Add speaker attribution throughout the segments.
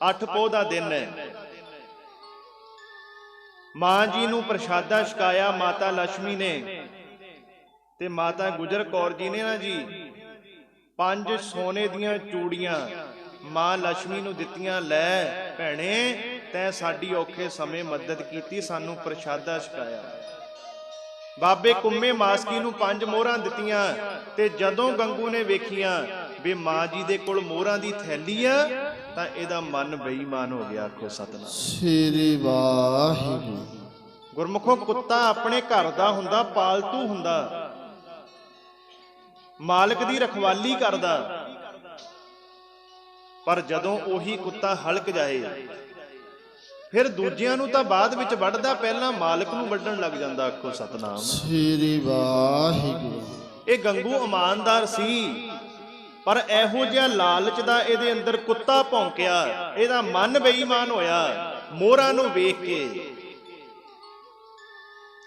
Speaker 1: ਅੱਠ ਪੋ ਦਾ ਦਿਨ ਹੈ। ਮਾਂ ਜੀ ਨੂੰ ਪ੍ਰਸ਼ਾਦਾ ਛਕਾਇਆ ਮਾਤਾ ਲక్ష్ਮੀ ਨੇ ਤੇ ਮਾਤਾ ਗੁਜਰ ਕੌਰ ਜੀ ਨੇ ਨਾ ਜੀ, ਪੰਜ ਸੋਨੇ ਦੀਆਂ ਚੂੜੀਆਂ ਮਾਂ ਲక్ష్ਮੀ ਨੂੰ ਦਿੱਤੀਆਂ, ਲੈ ਭੈਣੇ, ਤੈ ਸਾਡੀ ਔਖੇ ਸਮੇਂ ਮਦਦ ਕੀਤੀ, ਸਾਨੂੰ ਪ੍ਰਸ਼ਾਦਾ ਛਕਾਇਆ। ਬਾਬੇ ਕੁੰਮੇ ਮਾਸਕੀ ਨੂੰ ਪੰਜ ਮੋਹਰਾਂ ਦਿੱਤੀਆਂ ਤੇ ਜਦੋਂ ਗੰਗੂ ਨੇ ਵੇਖੀਆਂ ਵੀ ਮਾਂ ਜੀ ਦੇ ਕੋਲ ਮੋਹਰਾਂ ਦੀ ਥੈਲੀ ਆ ਤਾਂ ਇਹਦਾ ਮਨ ਬੇਈਮਾਨ ਹੋ ਗਿਆ ਆਖੋ ਸਤਨਾਮ।
Speaker 2: ਸ੍ਰੀ ਵਾਹਿਗੁਰੂ।
Speaker 1: ਗੁਰਮੁਖੋ ਕੁੱਤਾ ਆਪਣੇ ਘਰ ਦਾ ਹੁੰਦਾ ਪਾਲਤੂ ਹੁੰਦਾ। ਮਾਲਕ ਦੀ ਰਖਵਾਲੀ ਕਰਦਾ। ਪਰ ਜਦੋਂ ਉਹੀ ਕੁੱਤਾ ਹਲਕ ਜਾਏ ਫਿਰ ਦੂਜਿਆਂ ਨੂੰ ਤਾਂ ਬਾਅਦ ਵਿੱਚ ਵੱਢਦਾ ਪਹਿਲਾਂ ਮਾਲਕ ਨੂੰ ਵੱਢਣ ਲੱਗ ਜਾਂਦਾ ਆਖੋ ਸਤਨਾਮ।
Speaker 2: ਸ੍ਰੀ ਵਾਹਿਗੁਰੂ।
Speaker 1: ਇਹ ਗੰਗੂ ਇਮਾਨਦਾਰ ਸੀ। ਪਰ ਇਹੋ ਜਿਹਾ ਲਾਲਚ ਦਾ ਇਹਦੇ ਅੰਦਰ ਕੁੱਤਾ ਭੌਂਕਿਆ ਇਹਦਾ ਮਨ ਬੇਈਮਾਨ ਹੋਇਆ ਮੋਹਰਾਂ ਨੂੰ ਵੇਖ ਕੇ।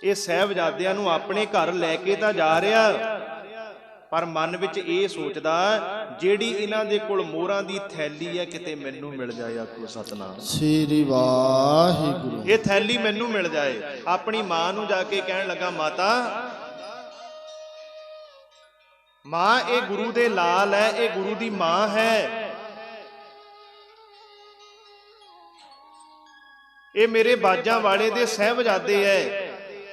Speaker 1: ਇਹ ਸਹਿਬਜ਼ਾਦਿਆਂ ਨੂੰ ਆਪਣੇ ਘਰ ਲੈ ਕੇ ਤਾਂ ਜਾ ਰਿਹਾ ਪਰ ਮਨ ਵਿੱਚ ਇਹ ਸੋਚਦਾ ਜਿਹੜੀ ਇਹਨਾਂ ਦੇ ਕੋਲ ਮੋਹਰਾਂ ਦੀ ਥੈਲੀ ਹੈ ਕਿਤੇ ਮੈਨੂੰ ਮਿਲ ਜਾਏ ਆਖੋ ਸਤਨਾਮ।
Speaker 2: ਸ੍ਰੀ ਵਾਹਿਗੁਰੂ।
Speaker 1: ਇਹ ਥੈਲੀ ਮੈਨੂੰ ਮਿਲ ਜਾਏ। ਆਪਣੀ ਮਾਂ ਨੂੰ ਜਾ ਕੇ ਕਹਿਣ ਲੱਗਾ ਮਾਤਾ ਮਾਂ, ਇਹ ਗੁਰੂ ਦੇ ਲਾਲ ਹੈ, ਇਹ ਗੁਰੂ ਦੀ ਮਾਂ ਹੈ। ਇਹ ਮੇਰੇ ਬਾਜਾਂ ਵਾਲੇ ਦੇ ਸਹਿਬਜ਼ਾਦੇ ਐ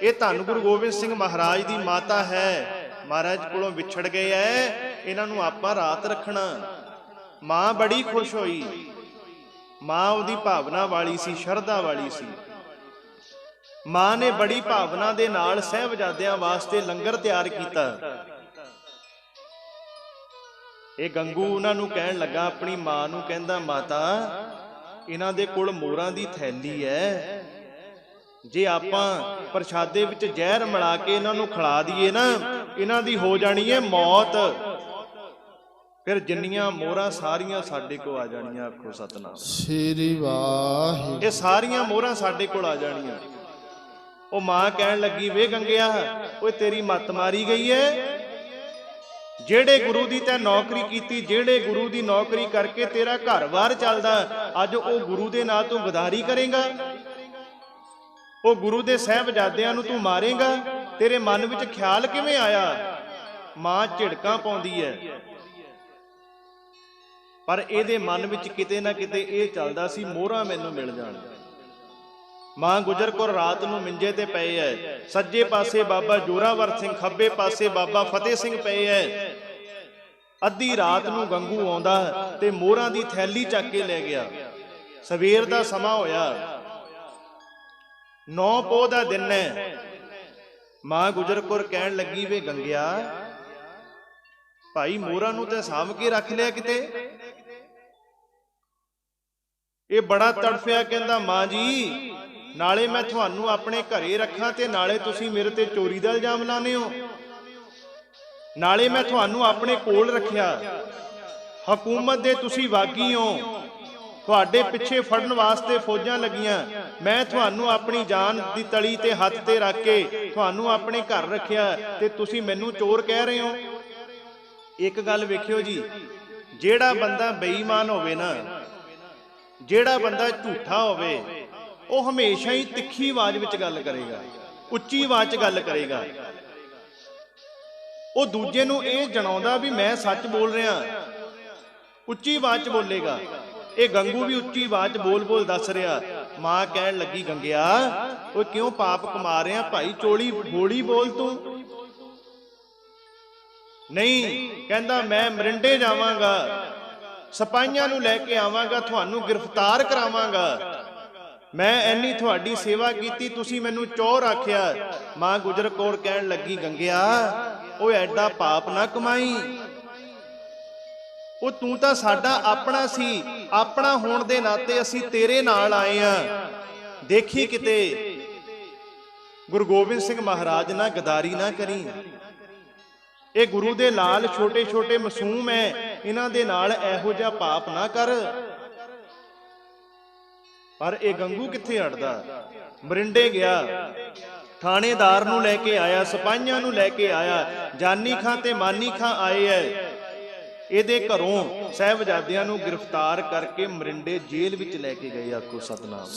Speaker 1: ਇਹ ਧੰਨ ਗੁਰੂ ਗੋਬਿੰਦ ਸਿੰਘ ਮਹਾਰਾਜ ਦੀ ਮਾਤਾ ਹੈ। ਮਹਾਰਾਜ ਕੋਲੋਂ ਵਿਛੜ ਗਏ ਐ ਇਹਨਾਂ ਨੂੰ ਆਪਾਂ ਰਾਤ ਰੱਖਣਾ। ਮਾਂ ਬੜੀ ਖੁਸ਼ ਹੋਈ। ਮਾਂ ਉਹਦੀ ਭਾਵਨਾ ਵਾਲੀ ਸੀ, ਸ਼ਰਧਾ ਵਾਲੀ ਸੀ। ਮਾਂ ਨੇ ਬੜੀ ਭਾਵਨਾ ਦੇ ਨਾਲ ਸਹਿਬਜ਼ਾਦਿਆਂ ਵਾਸਤੇ ਲੰਗਰ ਤਿਆਰ ਕੀਤਾ। ਇਹ ਗੰਗੂ ਉਹਨਾਂ ਨੂੰ ਕਹਿਣ ਲੱਗਾ ਆਪਣੀ ਮਾਂ ਨੂੰ ਕਹਿੰਦਾ ਮਾਤਾ ਇਹਨਾਂ ਦੇ ਕੋਲ ਮੋਹਰਾਂ ਦੀ ਥੈਲੀ ਹੈ ਜੇ ਆਪਾਂ ਪ੍ਰਸ਼ਾਦੇ ਵਿੱਚ ਜ਼ਹਿਰ ਮਿਲਾ ਕੇ ਇਹਨਾਂ ਨੂੰ ਖਿਲਾ ਦਈਏ ਨਾ ਇਹਨਾਂ ਦੀ ਹੋ ਜਾਣੀ ਹੈ ਮੌਤ। ਫਿਰ ਜਿੰਨੀਆਂ ਮੋਹਰਾਂ ਸਾਰੀਆਂ ਸਾਡੇ ਕੋਲ ਆ ਜਾਣੀਆਂ ਆਖੋ ਸਤਨਾਮ।
Speaker 2: ਸ੍ਰੀ ਵਾਹਿਗੁਰੂ।
Speaker 1: ਇਹ ਸਾਰੀਆਂ ਮੋਹਰਾਂ ਸਾਡੇ ਕੋਲ ਆ ਜਾਣੀਆਂ। ਉਹ ਮਾਂ ਕਹਿਣ ਲੱਗੀ ਵੇ ਗੰਗਿਆ ਓਏ ਤੇਰੀ ਮੱਤ ਮਾਰੀ ਗਈ ਏ ਜਿਹੜੇ ਗੁਰੂ ਦੀ ਤੈ ਨੌਕਰੀ ਕੀਤੀ, ਜਿਹੜੇ ਗੁਰੂ ਦੀ ਨੌਕਰੀ ਕਰਕੇ ਤੇਰਾ ਘਰ-ਬਾਰ ਚੱਲਦਾ, ਅੱਜ ਉਹ ਗੁਰੂ ਦੇ ਨਾਲ ਤੂੰ ਗਦਾਰੀ ਕਰੇਗਾ। ਉਹ ਗੁਰੂ ਦੇ ਸਹਿਬਜ਼ਾਦਿਆਂ ਨੂੰ ਤੂੰ ਮਾਰੇਗਾ। ਤੇਰੇ ਮਨ ਵਿੱਚ ਖਿਆਲ ਕਿਵੇਂ ਆਇਆ? ਮਾਂ ਝਿੜਕਾਂ ਪਾਉਂਦੀ ਹੈ ਪਰ ਇਹਦੇ ਮਨ ਵਿੱਚ ਕਿਤੇ ਨਾ ਕਿਤੇ ਇਹ ਚੱਲਦਾ ਸੀ, ਮੋਹਰਾ ਮੈਨੂੰ ਮਿਲ ਜਾਣ। ਮਾਂ ਗੁਜਰ ਕੌਰ ਰਾਤ ਨੂੰ ਮਿੰਜੇ ਤੇ ਪਏ ਐ। ਸੱਜੇ ਪਾਸੇ ਬਾਬਾ ਜੋਰਾਵਰ ਸਿੰਘ, ਖੱਬੇ ਪਾਸੇ ਬਾਬਾ ਫਤਿਹ ਸਿੰਘ ਪਏ ਐ। ਅੱਧੀ ਰਾਤ ਨੂੰ ਗੰਗੂ ਆਉਂਦਾ ਤੇ ਮੋਹਰਾਂ ਦੀ ਥੈਲੀ ਚੱਕ ਕੇ ਲੈ ਗਿਆ। ਸਵੇਰ ਦਾ ਸਮਾਂ ਹੋਇਆ। ਨੌ ਪੋਹ ਦਾ ਦਿਨ ਹੈ ਮਾਂ ਗੁਜਰ ਕੌਰ ਕਹਿਣ ਲੱਗੀ, ਵੇ ਗੰਗਿਆ, ਭਾਈ ਮੋਹਰਾਂ ਨੂੰ ਤੇ ਸਾਂਭ ਕੇ ਰੱਖ ਲਿਆ ਕਿਤੇ? ਇਹ ਬੜਾ ਤੜਫਿਆ, ਕਹਿੰਦਾ, ਮਾਂ ਜੀ ਨਾਲੇ ਮੈਂ ਤੁਹਾਨੂੰ ਆਪਣੇ ਘਰੇ ਰੱਖਾਂ ਤੇ ਨਾਲੇ ਤੁਸੀਂ ਮੇਰੇ ਤੇ ਚੋਰੀ ਦਾ ਇਲਜ਼ਾਮ ਲਾਉਂਦੇ ਹੋ। ਨਾਲੇ ਮੈਂ ਤੁਹਾਨੂੰ ਆਪਣੇ ਕੋਲ ਰੱਖਿਆ। ਹਕੂਮਤ ਦੇ ਤੁਸੀਂ ਵਾਗੀ ਹੋ। ਤੁਹਾਡੇ ਪਿੱਛੇ ਫੜਨ ਵਾਸਤੇ ਫੌਜਾਂ ਲੱਗੀਆਂ। ਮੈਂ ਤੁਹਾਨੂੰ ਆਪਣੀ ਜਾਨ ਦੀ ਤਲੀ ਤੇ ਹੱਥ ਤੇ ਰੱਖ ਕੇ ਤੁਹਾਨੂੰ ਆਪਣੇ ਘਰ ਰੱਖਿਆ ਤੇ ਤੁਸੀਂ ਮੈਨੂੰ ਚੋਰ ਕਹਿ ਰਹੇ ਹੋ। ਇੱਕ ਗੱਲ ਵੇਖਿਓ ਜੀ, ਜਿਹੜਾ ਬੰਦਾ ਬੇਈਮਾਨ ਹੋਵੇ ਨਾ, ਜਿਹੜਾ ਬੰਦਾ ਝੂਠਾ ਹੋਵੇ ਉਹ ਹਮੇਸ਼ਾ ਹੀ ਤਿੱਖੀ ਆਵਾਜ਼ ਵਿੱਚ ਗੱਲ ਕਰੇਗਾ, ਉੱਚੀ ਆਵਾਜ਼ 'ਚ ਗੱਲ ਕਰੇਗਾ। ਉਹ ਦੂਜੇ ਨੂੰ ਇਹ ਜਣਾਉਂਦਾ ਵੀ ਮੈਂ ਸੱਚ ਬੋਲ ਰਿਹਾ। ਉੱਚੀ ਆਵਾਜ਼ 'ਚ ਬੋਲੇਗਾ। ਇਹ ਗੰਗੂ ਵੀ ਉੱਚੀ ਆਵਾਜ਼ 'ਚ ਬੋਲ-ਬੋਲ ਦੱਸ ਰਿਹਾ। ਮਾਂ ਕਹਿਣ ਲੱਗੀ, ਗੰਗਿਆ, ਓਏ ਕਿਉਂ ਪਾਪ ਕਮਾ ਰਿਹਾ? ਭਾਈ ਚੋਲੀ ਬੋਲੀ ਬੋਲ ਤੂੰ? ਨਹੀਂ, ਕਹਿੰਦਾ, ਮੈਂ ਮਰਿੰਡੇ ਜਾਵਾਂਗਾ। ਸਿਪਾਹੀਆਂ ਨੂੰ ਲੈ ਕੇ ਆਵਾਂਗਾ, ਤੁਹਾਨੂੰ ਗ੍ਰਿਫਤਾਰ ਕਰਾਵਾਂਗਾ। ਮੈਂ ਐਨੀ ਤੁਹਾਡੀ ਸੇਵਾ ਕੀਤੀ, ਤੁਸੀਂ ਮੈਨੂੰ ਚੋਰ ਆਖਿਆ। ਮਾਂ ਗੁਜਰ ਕੌਰ ਕਹਿਣ ਲੱਗੀ, ਗੰਗਿਆ ਓਏ ਐਡਾ ਪਾਪ ਨਾ ਕਮਾਈ। ਉਹ ਤੂੰ ਤਾਂ ਸਾਡਾ ਆਪਣਾ ਸੀ, ਆਪਣਾ ਹੋਣ ਦੇ ਨਾਤੇ ਅਸੀਂ ਤੇਰੇ ਨਾਲ ਆਏ ਆ। ਦੇਖੀ ਕਿਤੇ, ਗੁਰੂ ਗੋਬਿੰਦ ਸਿੰਘ ਮਹਾਰਾਜ ਨਾਲ ਗਦਾਰੀ ਨਾ ਕਰੀ। ਇਹ ਗੁਰੂ ਦੇ ਲਾਲ ਛੋਟੇ ਛੋਟੇ ਮਾਸੂਮ ਐ, ਇਹਨਾਂ ਦੇ ਨਾਲ ਇਹੋ ਜਿਹਾ ਪਾਪ ਨਾ ਕਰ। ਪਰ ਇਹ ਗੰਗੂ ਕਿੱਥੇ ਅੜਦਾ? ਮਰਿੰਡੇ ਗਿਆ। ਥਾਣੇਦਾਰ ਨੂੰ ਲੈ ਕੇ ਆਇਆ, ਸਿਪਾਹੀਆਂ ਨੂੰ ਲੈ ਕੇ ਆਇਆ, ਜਾਨੀ ਖਾਂ ਤੇ ਮਾਨੀ ਖਾਂ ਆਏ ਐ। ਇਹਦੇ ਘਰੋਂ ਸਹਿਬਜ਼ਾਦਿਆਂ ਨੂੰ ਗ੍ਰਿਫਤਾਰ ਕਰਕੇ ਮਰਿੰਡੇ ਜੇਲ੍ਹ ਵਿੱਚ ਲੈ ਕੇ ਗਏ ਆਖੋ ਸਤਨਾਮ।